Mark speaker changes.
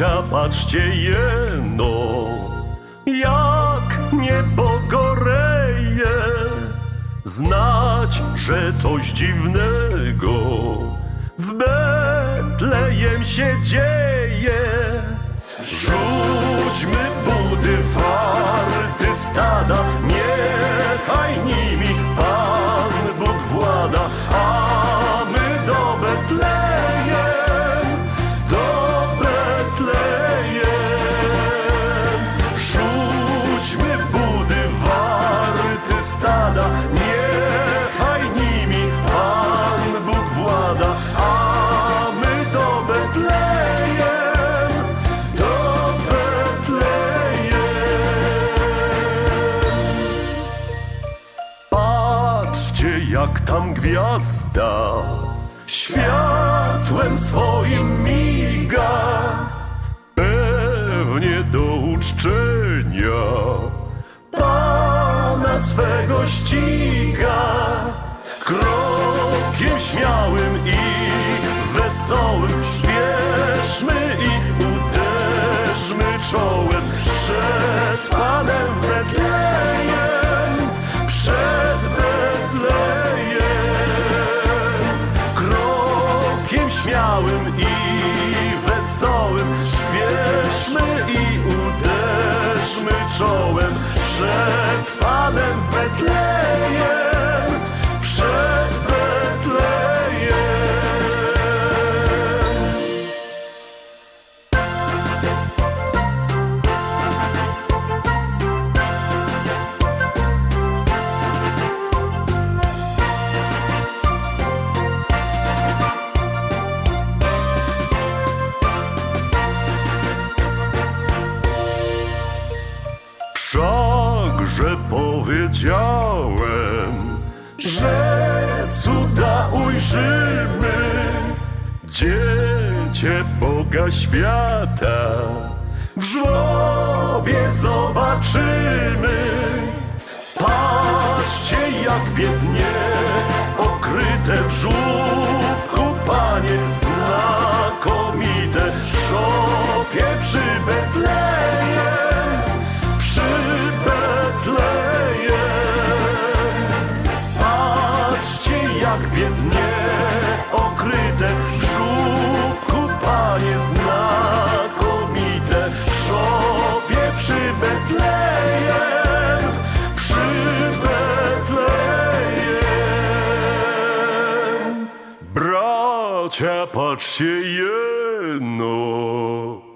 Speaker 1: Patrzcie jeno, jak niebo goreje, znać, że coś dziwnego w Betlejem się dzieje. Rzućmy budy warty stada, niechaj nimi Patrzcie, jak tam gwiazda światłem swoim miga. Pewnie do uczczenia Pana swego ściga. Krokiem śmiałym i wesołym śpieszmy i uderzmy czołem Śmiałym i wesołym. Śpieszmy i uderzmy czołem. Przed Panem w Betlejem, Wszakże powiedziałem, że cuda ujrzymy, dziecię Boga świata w żłobie zobaczymy. Patrzcie, jak biednie okryte w żłóbku, panie znakomite w panie znakomite w szopie przy Betlejem, przy Betlejem. Bracia, patrzcie jeno.